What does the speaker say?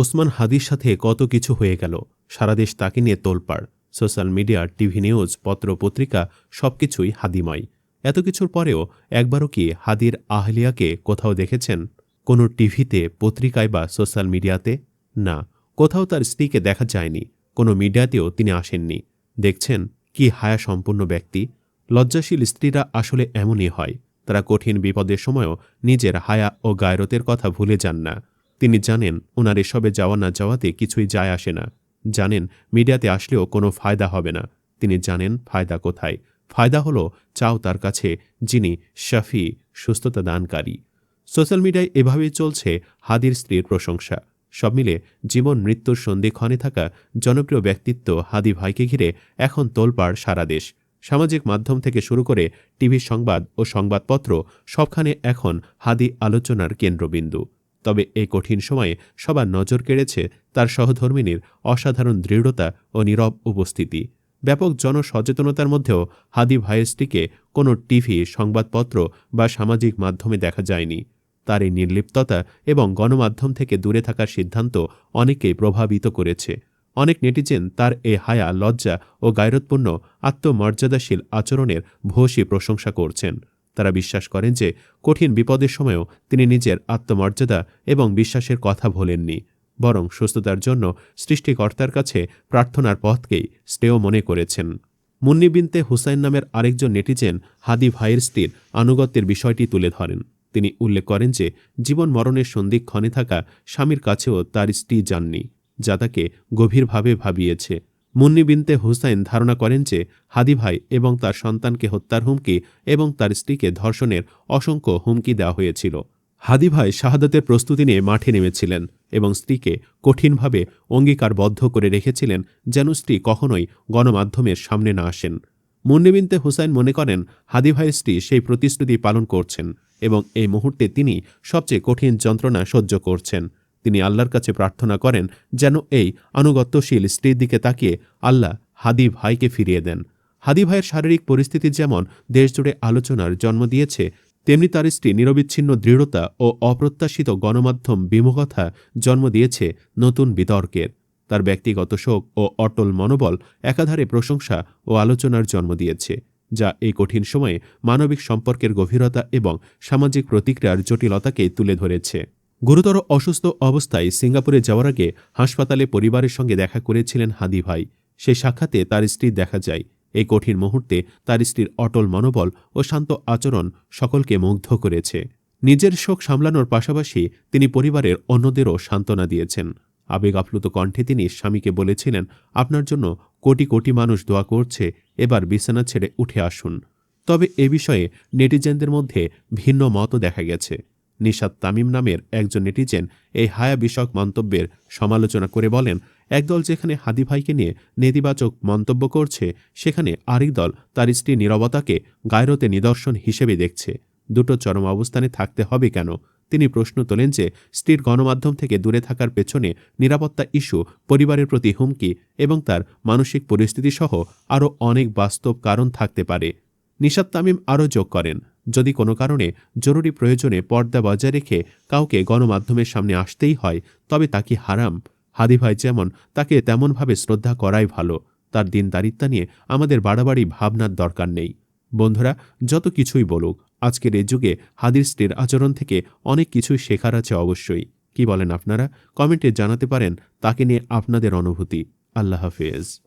ওসমান হাদির সাথে কত কিছু হয়ে গেল, সারা দেশ তাকে নিয়ে তোলপাড়। সোশ্যাল মিডিয়া, টিভি নিউজ পত্র পত্রিকা সবকিছুই হাদিময়। এত কিছুর পরেও একবারও কি হাদির আহলিয়াকে কোথাও দেখেছেন? কোনো টিভিতে, পত্রিকায় বা সোশ্যাল মিডিয়াতে? না, কোথাও তার স্ত্রীকে দেখা যায়নি, কোনো মিডিয়াতেও তিনি আসেননি। দেখছেন কি হায়া সম্পূর্ণ ব্যক্তি। লজ্জাশীল স্ত্রীরা আসলে এমনই হয়, তারা কঠিন বিপদের সময়ও নিজের হায়া ও গায়রতের কথা ভুলে যান না। তিনি জানেন ওনার এসবে যাওয়া না যাওয়াতে কিছুই যায় আসে না। জানেন, মিডিয়াতে আসলেও কোনো ফায়দা হবে না। তিনি জানেন, ফায়দা কোথায়? ফায়দা হলো চাও তার কাছে, যিনি শাফি, সুস্থতা দানকারী। সোশ্যাল মিডিয়ায় এভাবেই চলছে হাদির স্ত্রীর প্রশংসা। সব মিলে জীবন মৃত্যুর সন্ধিক্ষণে থাকা জনপ্রিয় ব্যক্তিত্ব হাদি ভাইকে ঘিরে এখন তোলপাড় সারা দেশ। সামাজিক মাধ্যম থেকে শুরু করে টিভি সংবাদ ও সংবাদপত্র সবখানে এখন হাদি আলোচনার কেন্দ্রবিন্দু। তবে এই কঠিন সময়ে সবার নজর কেড়েছে তার সহধর্মিনীর অসাধারণ দৃঢ়তা ও নীরব উপস্থিতি। ব্যাপক জনসচেতনতার মধ্যেও হাদি ভাইয়ের স্ত্রীকে কোনো টিভি, সংবাদপত্র বা সামাজিক মাধ্যমে দেখা যায়নি। তার এই নির্লিপ্ততা এবং গণমাধ্যম থেকে দূরে থাকার সিদ্ধান্ত অনেকেই প্রভাবিত করেছে। অনেক নেটিজেন তার এ হায়া, লজ্জা ও গায়রতপূর্ণ আত্মমর্যাদাশীল আচরণের ভূয়সী প্রশংসা করছেন। তারা বিশ্বাস করেন যে কঠিন বিপদের সময়ও তিনি নিজের আত্মমর্যাদা এবং বিশ্বাসের কথা ভোলেননি, বরং সুস্থতার জন্য সৃষ্টিকর্তার কাছে প্রার্থনার পথকেই শ্রেয় মনে করেছেন। মুন্নি বিনতে হুসাইন নামের আরেকজন নেটিজেন হাদি ভাইয়ের স্ত্রীর আনুগত্যের বিষয়টি তুলে ধরেন। তিনি উল্লেখ করেন যে জীবন মরণের সন্ধিক্ষণে থাকা স্বামীর কাছেও তার স্ত্রী যাননি, যা তাকে গভীরভাবে ভাবিয়েছে। মুন্নি বিনতে হুসাইন ধারণা করেন যে হাদি ভাই এবং তার সন্তানকে হত্যার হুমকি এবং তার স্ত্রীকে ধর্ষণের অসংখ্য হুমকি দেওয়া হয়েছিল। হাদি ভাই শাহাদাতের প্রস্তুতি নিয়ে মাঠে নেমেছিলেন এবং স্ত্রীকে কঠিনভাবে অঙ্গীকারবদ্ধ করে রেখেছিলেন যেন স্ত্রী কখনোই গণমাধ্যমের সামনে না আসেন। মুন্নিবিনতে হুসাইন মনে করেন, হাদি ভাইয়ের স্ত্রী সেই প্রতিশ্রুতি পালন করছেন এবং এই মুহূর্তে তিনি সবচেয়ে কঠিন যন্ত্রণা সহ্য করছেন। তিনি আল্লাহর কাছে প্রার্থনা করেন যেন এই আনুগত্যশীল স্ত্রীর দিকে তাকিয়ে আল্লাহ হাদি ভাইকে ফিরিয়ে দেন। হাদি ভাইয়ের শারীরিক পরিস্থিতি যেমন দেশজুড়ে আলোচনার জন্ম দিয়েছে, তেমনি তার স্ত্রী নিরবিচ্ছিন্ন দৃঢ়তা ও অপ্রত্যাশিত গণমাধ্যম বিমুখতা জন্ম দিয়েছে নতুন বিতর্কের। তার ব্যক্তিগত শোক ও অটল মনোবল একাধারে প্রশংসা ও আলোচনার জন্ম দিয়েছে, যা এই কঠিন সময়ে মানবিক সম্পর্কের গভীরতা এবং সামাজিক প্রতিক্রিয়ার জটিলতাকে তুলে ধরেছে। গুরুতর অসুস্থ অবস্থায় সিঙ্গাপুরে যাওয়ার আগে হাসপাতালে পরিবারের সঙ্গে দেখা করেছিলেন হাদি ভাই। সেই সাক্ষাতে তার স্ত্রী দেখা যায়। এই কঠিন মুহূর্তে তার স্ত্রীর অটল মনোবল ও শান্ত আচরণ সকলকে মুগ্ধ করেছে। নিজের শোক সামলানোর পাশাপাশি তিনি পরিবারের অন্যদেরও সান্ত্বনা দিয়েছেন। আবেগ আপ্লুত কণ্ঠে তিনি স্বামীকে বলেছিলেন, আপনার জন্য কোটি কোটি মানুষ দোয়া করছে, এবার বিছানা ছেড়ে উঠে আসুন। তবে এ বিষয়ে নেটিজেনদের মধ্যে ভিন্ন মতও দেখা গেছে। নিশাদ তামিম নামের একজন নেটিজেন এই হায়া বিষয়ক মন্তব্যের সমালোচনা করে বলেন, একদল যেখানে হাদি ভাইকে নিয়ে নেতিবাচক মন্তব্য করছে, সেখানে আরেক দল তার স্ত্রী নিরবতাকে গায়রতে নিদর্শন হিসেবে দেখছে। দুটো চরম অবস্থানে থাকতে হবে কেন? তিনি প্রশ্ন তোলেন যে, স্ত্রীর গণমাধ্যম থেকে দূরে থাকার পেছনে নিরাপত্তা ইস্যু, পরিবারের প্রতি হুমকি এবং তার মানসিক পরিস্থিতি সহ আরও অনেক বাস্তব কারণ থাকতে পারে। নিশাদ তামিম আরও যোগ করেন, যদি কোনো কারণে জরুরি প্রয়োজনে পর্দা বজায় রেখে কাউকে গণমাধ্যমের সামনে আসতেই হয়, তবে তা কি হারাম? হাদি ভাই যেমন, তাকে তেমনভাবে শ্রদ্ধা করাই ভালো। তার দিন দারিদ্রা নিয়ে আমাদের বাড়াবাড়ি ভাবনার দরকার নেই। বন্ধুরা, যত কিছুই বলুক, আজকের এই যুগে হাদির স্ত্রীর আচরণ থেকে অনেক কিছুই শেখার আছে অবশ্যই। কি বলেন আপনারা? কমেন্টে জানাতে পারেন, তাকে নিয়ে আপনাদের অনুভূতি। আল্লাহ হাফেজ।